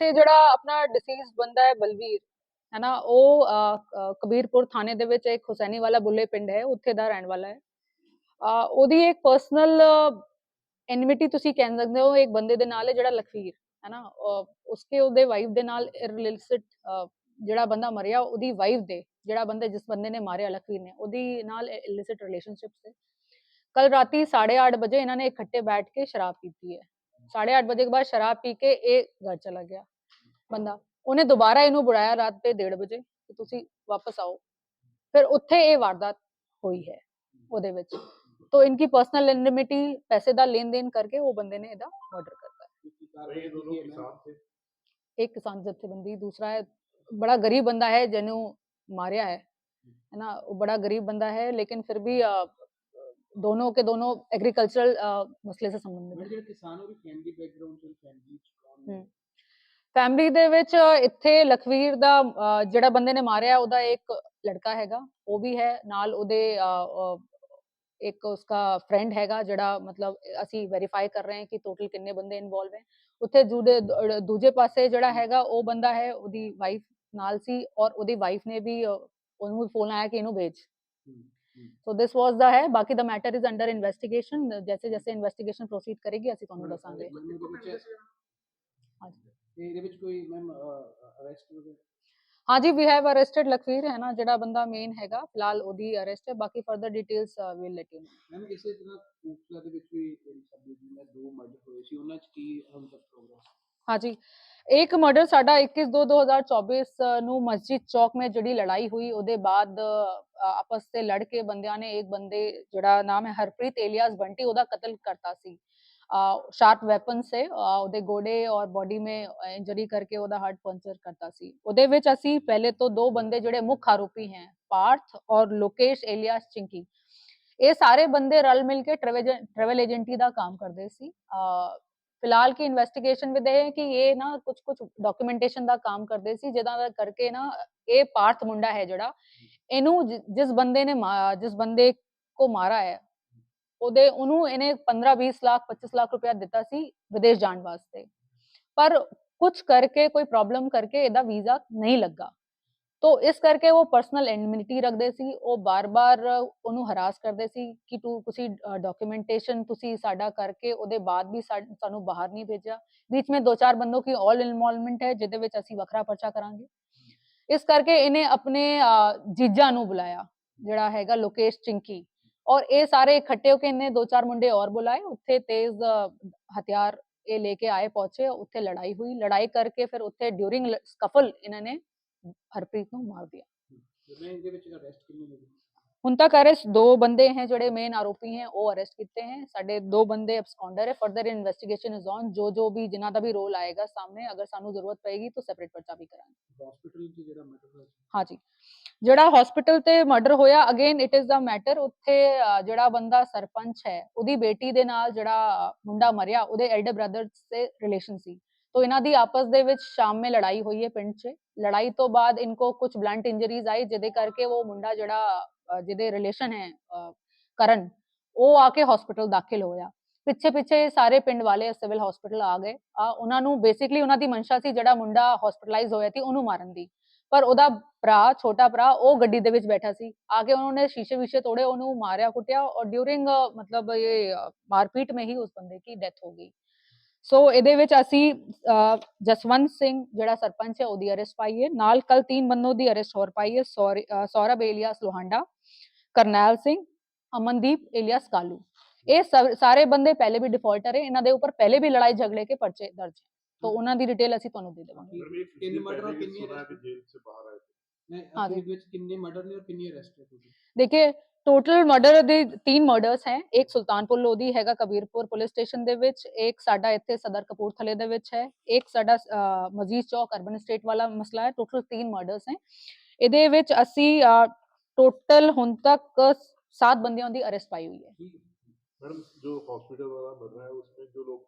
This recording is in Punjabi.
ਇੱਥੇ ਜਿਹੜਾ ਆਪਣਾ ਡਿਸੀਜ਼ ਬੰਦਾ ਹੈ ਬਲਵੀਰ ਹੈ ਨਾ ਉਹ ਕਬੀਰਪੁਰ ਥਾਣੇ ਦੇ ਵਿੱਚ ਇੱਕ ਹੁਸੈਨੀ ਵਾਲਾ ਬੁੱਲੇ ਪਿੰਡ ਹੈ, ਉੱਥੇ ਦਾ ਰਹਿਣ ਵਾਲਾ ਹੈ। ਉਹਦੀ ਇੱਕ ਪਰਸਨਲ ਐਨਿਮਿਟੀ ਤੁਸੀਂ ਕਹਿ ਸਕਦੇ ਹੋ ਇੱਕ ਬੰਦੇ ਦੇ ਨਾਲ ਹੈ ਜਿਹੜਾ ਲਖਵੀਰ ਹੈ ਨਾ ਉਸਕੇ ਉਹਦੇ ਵਾਈਫ ਦੇ ਨਾਲ ਰਿਲੇਟਡ ਜਿਹੜਾ ਬੰਦਾ ਮਰਿਆ, ਉਹਦੀ ਵਾਈਫ ਦੇ, ਜਿਹੜਾ ਬੰਦੇ, ਜਿਸ ਬੰਦੇ ਨੇ ਮਾਰਿਆ ਲਖਵੀਰ ਨੇ, ਉਹਦੀ ਨਾਲ ਇਲਿਸਿਟ ਰਿਲੇਸ਼ਨਸ਼ਿਪ ਸੀ ਕੱਲ ਰਾਤੀ 8:30 ਵਜੇ ਇਹਨਾਂ ਨੇ ਇਕੱਠੇ ਬੈਠ ਕੇ ਸ਼ਰਾਬ ਪੀਤੀ ਹੈ। 8:30 ਵਜੇ ਕੇ ਬਾਅਦ ਸ਼ਰਾਬ ਪੀ ਕੇ ਇਹ ਘਰ ਚਲਾ ਗਿਆ। ਬੰਦਾ ਉਹਨੇ ਦੁਬਾਰਾ ਇਹਨੂੰ ਬੁਲਾਇਆ ਰਾਤ ਦੇ 1:30 ਵਜੇ ਕਿ ਤੁਸੀਂ ਵਾਪਸ ਆਓ ਫਿਰ ਉੱਥੇ ਇਹ ਵਾਰਦਾਤ ਹੋਈ ਹੈ ਉਹਦੇ ਵਿੱਚ ਤੋ ਇਨਕੀ ਪਰਸਨਲ ਐਨਿਮਿਟੀ ਪੈਸੇ ਦਾ ਲੈਣ ਦੇਣ ਕਰਕੇ ਉਹ ਬੰਦੇ ਨੇ ਇਹਦਾ ਮਰਡਰ ਕਰਤਾ ये दोनों किसान थे ਇੱਕ ਕਿਸਾਨ ਜਥੇਬੰਦੀ ਦੂਸਰਾ ਹੈ ਬੜਾ ਗਰੀਬ ਬੰਦਾ ਹੈ ਜਿਹਨੂੰ ਮਾਰਿਆ ਹੈ है ना वो बड़ा गरीब बंदा है लेकिन फिर भी अ, दोनों के दोनों एग्रीकल्चरल मसले से संबंधित है ਜਿਹੜੇ ਕਿਸਾਨ ਉਹ ਵੀ ਫੈਮਿਲੀ ਬੈਕਗ੍ਰਾਉਂਡ ਤੋਂ ਫੈਮਿਲੀ ਦੇ ਵਿੱਚ ਇੱਥੇ ਲਖਵੀਰ ਦਾ ਜਿਹੜਾ ਬੰਦੇ ਨੇ ਮਾਰਿਆ ਉਹਦਾ ਇੱਕ ਲੜਕਾ ਹੈਗਾ ਉਹ ਵੀ ਹੈ ਨਾਲ ਉਹਦੇ ਇੱਕ ਉਸका ਫਰੈਂਡ ਹੈਗਾ ਜਿਹੜਾ ਮਤਲਬ ਅਸੀਂ ਵੈਰੀਫਾਈ ਕਰ ਰਹੇ ਹਾਂ ਕਿ ਟੋਟਲ ਕਿੰਨੇ ਬੰਦੇ ਇਨਵੋਲਵ ਹੈ। ਉੱਥੇ ਜੂਦੇ ਦੂਜੇ ਪਾਸੇ ਜਿਹੜਾ ਹੈਗਾ ਉਹ ਬੰਦਾ ਹੈ ਉਹਦੀ ਵਾਈਫ ਨਾਲ ਸੀ ਔਰ ਉਹਦੀ ਵਾਈਫ ਨੇ ਵੀ ਉਹਨੂੰ ਫੋਨ ਆਇਆ ਕਿ ਇਹਨੂੰ ਭੇਜ ਸੋ ਦਿਸ ਵਾਸ ਦਾ ਹੈ ਬਾਕੀ ਦਾ ਮੈਟਰ ਇਜ਼ ਅੰਡਰ ਇਨਵੈਸਟੀਗੇਸ਼ਨ ਜੈਸੇ ਜੈਸੇ ਇਨਵੈਸਟੀਗੇਸ਼ਨ ਪ੍ਰੋਸੀਡ ਕਰੇਗੀ ਅਸੀਂ ਤੁਹਾਨੂੰ ਦੱਸਾਂਗੇ ਮੈਨੂੰ ਇਹਦੇ ਵਿੱਚ ਹਾਂਜੀ ਤੇ ਇਹਦੇ ਵਿੱਚ ਕੋਈ ਮੈਮ ਅਰੈਸਟ ਵਗੈਰਾ? ਹਾਂਜੀ ਵੀ ਹੈਵ ਅਰੈਸਟਡ ਲਖਵੀਰ ਹੈ ਨਾ ਜਿਹੜਾ ਬੰਦਾ ਮੇਨ ਹੈਗਾ ਫਿਲਹਾਲ ਉਹਦੀ ਅਰੈਸਟ ਹੈ ਬਾਕੀ further details will let you ma'am ਇਸੇ ਤਰ੍ਹਾਂ ਕੂਪਲਾ ਦੇ ਵਿੱਚ ਵੀ ਸਬ ਡਿਵੀਜ਼ਨ ਦੇ ਦੋ ਮਰਡਰ ਹੋਏ ਸੀ ਉਹਨਾਂ ਚ ਕੀ ਹੁਣ ਤੱਕ ਪ੍ਰੋਗਰੈਸ ਹਾਂਜੀ ਇੱਕ ਮਰਡਰ ਸਾਡਾ 21 2 2024 ਨੂੰ ਮਸਜਿਦ ਚੌਕ ਮੇਂ ਜਿਹੜੀ ਲੜਾਈ ਹੋਈ ਉਹਦੇ ਬਾਅਦ ਆਪਸ ਤੇ ਲੜ ਕੇ ਬੰਦਿਆਂ ਨੇ ਇੱਕ ਬੰਦੇ ਜਿਹੜਾ ਨਾਮ ਹੈ ਹਰਪ੍ਰੀਤ ਏਲੀਆਸ ਬੰਟੀ ਉਹਦਾ ਕਤਲ ਕਰਤਾ ਸੀ। ਸ਼ਾਰਪ ਵੈਪਨ ਸੇ ਉਹਦੇ ਗੋਡੇ ਔਰ ਬਾਡੀ ਮੇ ਇੰਜਰੀ ਕਰਕੇ ਉਹਦਾ ਹਾਰਟ ਪੰਚਰ ਕਰਤਾ ਸੀ ਉਹਦੇ ਵਿੱਚ ਅਸੀਂ ਪਹਿਲੇ ਤੋਂ ਦੋ ਬੰਦੇ ਜਿਹੜੇ ਮੁੱਖ ਆਰੋਪੀ ਹੈ ਪਾਰਥ ਔਰ ਲੋਕੇਸ਼ ਏਲੀਆਸ ਚਿੰਕੀ ਇਹ ਸਾਰੇ ਬੰਦੇ ਰਲ ਮਿਲ ਕੇ ਟਰੈਵਲ ਏਜੰਟੀ ਦਾ ਕੰਮ ਕਰਦੇ ਸੀ ਫਿਲਹਾਲ ਕੀ ਇਨਵੈਸਟੀਗੇਸ਼ਨ ਵਿਦ ਇਹ ਹੈ ਕਿ ਇਹ ਨਾ ਕੁਝ ਕੁਝ ਡਾਕੂਮੈਂਟੇਸ਼ਨ ਦਾ ਕੰਮ ਕਰਦੇ ਸੀ ਜਿਹਦਾ ਦਾ ਕਰਕੇ ਨਾ ਇਹ ਪਾਰਥ ਮੁੰਡਾ ਹੈ ਜਿਹੜਾ ਇਹਨੂੰ ਜਿਸ ਬੰਦੇ ਨੇ ਜਿਸ ਬੰਦੇ ਕੋ ਮਾਰਾ ਹੈ ਉਹਦੇ, ਉਹਨੂੰ ਇਹਨੇ 15 20 ਲੱਖ 25 ਲੱਖ ਰੁਪਇਆ ਦਿੱਤਾ ਸੀ ਵਿਦੇਸ਼ ਜਾਣ ਵਾਸਤੇ। ਪਰ ਕੁਝ ਕਰਕੇ, ਕੋਈ ਪ੍ਰੋਬਲਮ ਕਰਕੇ ਇਹਦਾ ਵੀਜ਼ਾ ਨਹੀਂ ਲੱਗਾ। ਤੋ ਇਸ ਕਰਕੇ ਉਹ ਪਰਸਨਲ ਇਨਮਿਨਿਟੀ ਰੱਖਦੇ ਸੀ। ਉਹ ਬਾਰ-ਬਾਰ ਉਹਨੂੰ ਹਰਾਸ ਕਰਦੇ ਸੀ ਕਿ ਤੂੰ, ਤੁਸੀਂ ਡਾਕੂਮੈਂਟੇਸ਼ਨ ਤੁਸੀਂ ਸਾਡਾ ਕਰਕੇ ਉਹਦੇ ਬਾਅਦ ਵੀ ਸਾਨੂੰ ਬਾਹਰ ਨਹੀਂ ਭੇਜਿਆ। ਵਿੱਚ ਮੈਂ ਦੋ ਚਾਰ ਬੰਦੋ ਕੀ ਆਲ ਇਨਵੋਲਵਮੈਂਟ ਹੈ, ਜਿਹਦੇ ਵਿੱਚ ਅਸੀਂ ਵੱਖਰਾ ਪਰਚਾ ਕਰਾਂਗੇ। ਇਸ ਕਰਕੇ ਇਹਨੇ ਆਪਣੇ ਜੀਜਾ ਨੂੰ ਬੁਲਾਇਆ, ਜਿਹੜਾ ਹੈਗਾ ਲੋਕੇਸ਼ ਚਿੰਕੀ। ਔਰ ਇਹ ਸਾਰੇ ਇਕੱਠੇ ਹੋ ਕੇ ਇਹਨੇ ਦੋ ਚਾਰ ਮੁੰਡੇ ਔਰ ਬੁਲਾਏ ਉੱਥੇ ਤੇਜ਼ ਹਥਿਆਰ ਇਹ ਲੈ ਕੇ ਆਏ ਪਹੁੰਚੇ ਉੱਥੇ ਲੜਾਈ ਹੋਈ ਲੜਾਈ ਕਰਕੇ ਫਿਰ ਉੱਥੇ ਡਿਊਰਿੰਗ ਸਕਫਲ ਇਹਨਾਂ ਨੇ ਹਰਪ੍ਰੀਤ ਨੂੰ ਮਾਰ ਦਿਆ ਮੈਂ ਇਹਦੇ ਵਿੱਚ ਅਰੈਸਟ ਕਿੰਨੇ ਹੋਏ ਹੁਣ ਤੱਕ ਅਰੈਸਟ ਦੋ ਬੰਦੇ हैं ਜਿਹੜੇ ਮੇਨ ਆਰੋਪੀ हैं ਉਹ ਅਰੈਸਟ ਕੀਤੇ हैं ਸਾਡੇ ਦੋ ਬੰਦੇ ਅਬਸਕੌਂਡਰ ਹੈ ਫਰਦਰ ਇਨਵੈਸਟੀਗੇਸ਼ਨ ਇਜ਼ ਔਨ ਜੋ ਜੋ ਵੀ ਜਿਨ੍ਹਾਂ ਦਾ ਵੀ ਰੋਲ ਆਏਗਾ ਸਾਹਮਣੇ ਅਗਰ ਸਾਨੂੰ ਜ਼ਰੂਰਤ ਪਏਗੀ ਤਾਂ ਸੈਪਰੇਟ ਪਰਚਾ ਵੀ ਕਰਾਂਗੇ ਹਸਪੀਟਲ ਚ ਜਿਹੜਾ ਮਰਡਰ ਹੋਇਆ ਸੀ ਹਾਂਜੀ ਜਿਹੜਾ ਹਸਪੀਟਲ ਤੇ ਮਰਡਰ ਹੋਇਆ again it is the matter ਉੱਥੇ ਅਹ, ਜਿਹੜਾ ਬੰਦਾ ਸਰਪੰਚ ਹੈ ਉਹਦੀ ਬੇਟੀ ਦੇ ਨਾਲ ਜਿਹੜਾ ਮੁੰਡਾ ਮਰਿਆ ਉਹਦੇ ਐਲਡਰ ਬ੍ਰਦਰ ਸੇ ਰਿਲੇਸ਼ਨ ਸੀ तो ਇਹਨਾਂ ਦੀ ਆਪਸ ਦੇ ਵਿੱਚ ਸ਼ਾਮ ਮੇ ਲੜਾਈ ਹੋਈ ਹੈ ਪਿੰਡ 'ਚ ਲੜਾਈ ਤੋਂ ਬਾਅਦ ਇਨਕੋ ਕੁਝ ਬਲੰਟ ਇੰਜਰੀਜ਼ ਆਈ ਜਿਹਦੇ ਕਰਕੇ ਉਹ ਮੁੰਡਾ ਜਿਹੜਾ ਅਹ, ਜਿਹਦੇ ਰਿਲੇਸ਼ਨ ਹੈ ਕਰਨ, ਉਹ ਆ ਕੇ ਹਸਪੀਟਲ ਦਾਖਲ ਹੋਇਆ। ਪਿੱਛੇ ਪਿੱਛੇ ਸਾਰੇ ਪਿੰਡ ਵਾਲੇ ਸਿਵਲ ਹਸਪੀਟਲ ਆ ਗਏ। ਆ ਉਹਨਾਂ ਨੂੰ ਬੇਸਿਕਲੀ ਉਹਨਾਂ ਦੀ ਮਨਸ਼ਾ ਸੀ ਜਿਹੜਾ ਮੁੰਡਾ ਹਸਪੀਟਲਾਈਜ਼ ਹੋਇਆ ਸੀ ਉਹਨੂੰ ਮਾਰਨ ਦੀ। ਪਰ ਉਹਦਾ ਭਰਾ, ਛੋਟਾ ਭਰਾ, ਉਹ ਗੱਡੀ ਦੇ ਵਿੱਚ ਬੈਠਾ ਸੀ। ਆ ਕੇ ਉਹਨਾਂ ਨੇ ਸ਼ੀਸ਼ੇ ਵਿਸ਼ੇ ਤੋੜੇ, ਉਹਨੂੰ ਮਾਰਿਆ, ਕੁੱਟਿਆ ਔਰ ਡਿਊਰਿੰਗ ਮਤਲਬ ਇਹ ਮਾਰਪੀਟ ਮੇ ਹੀ ਉਸ ਬੰਦੇ ਦੀ ਡੈਥ ਹੋ ਗਈ। ਸੋ ਇਹਦੇ ਵਿੱਚ ਅਸੀਂ ਜਸਵੰਤ ਸਿੰਘ ਜਿਹੜਾ ਸਰਪੰਚ ਹੈ, ਉਹਦੀ ਅਰੈਸਟ ਪਾਈਏ ਨਾਲ ਕੱਲ ਤਿੰਨ ਬੰਦੋ ਦੀ ਅਰੈਸਟ ਹੋਰ ਪਾਈ ਹੈ ਸੌਰਭ ਏਲੀਆ ਕਰਨੈਲ ਸਿੰਘ ਅਮਨਦੀਪ ਇਲਿਆਸ ਕਾਲੂ। ਇਹ ਸਾਰੇ ਬੰਦੇ ਪਹਿਲੇ ਵੀ ਡਿਫਾਲਟਰ ਹੈ ਇਹਨਾਂ ਦੇ ਉੱਪਰ ਪਹਿਲੇ ਵੀ ਲੜਾਈ ਝਗੜੇ ਕੇ ਪਰਚੇ ਦਰਜ ਤੋਂ ਉਹਨਾਂ ਦੀ ਡਿਟੇਲ ਅਸੀਂ ਤੁਹਾਨੂੰ ਦੇ ਦੇਵਾਂਗੇ। ਕਿੰਨੇ ਮਰਡਰ ਔਰ ਜੇਲ੍ਹ ਸੇ ਬਾਹਰ ਆਏ ਹਾਂ ਜੀ। ਵਿੱਚ ਕਿੰਨੇ ਮਰਡਰ ਨੇ ਔਰ ਕਿੰਨੀ ਅਰੈਸਟ ਹੈ ਦੇਖिए ਟੋਟਲ ਮਰਡਰ ਦੇ ਤਿੰਨ ਮਰਡਰਸ ਹੈ। ਇੱਕ ਸੁਲਤਾਨਪੁਰ ਲੋਧੀ ਹੈਗਾ ਕਬੀਰਪੁਰ ਪੁਲਿਸ ਸਟੇਸ਼ਨ ਦੇ ਵਿੱਚ ਇੱਕ ਸਾਡਾ ਇੱਥੇ ਸਦਰ ਕਪੂਰਥਲੇ ਦੇ ਵਿੱਚ ਹੈ। ਇੱਕ ਸਾਡਾ ਮਜੀਦ ਚੌਕ ਅਰਬਨ ਸਟੇਟ ਵਾਲਾ ਮਸਲਾ ਹੈ। ਟੋਟਲ ਤਿੰਨ ਮਰਡਰਸ ਹੈ। ਇਹਦੇ ਵਿੱਚ ਅਸੀਂ ਟੋਟਲ ਹੁਣ ਤੱਕ 7 ਬੰਦਿਆਂ ਦੀ ਅਰੈਸਟ ਪਾਈ ਹੋਈ ਹੈ ਠੀਕ ਹੈ मैडम जो हॉस्पिटल वाला बन रहा है उसमें जो लोग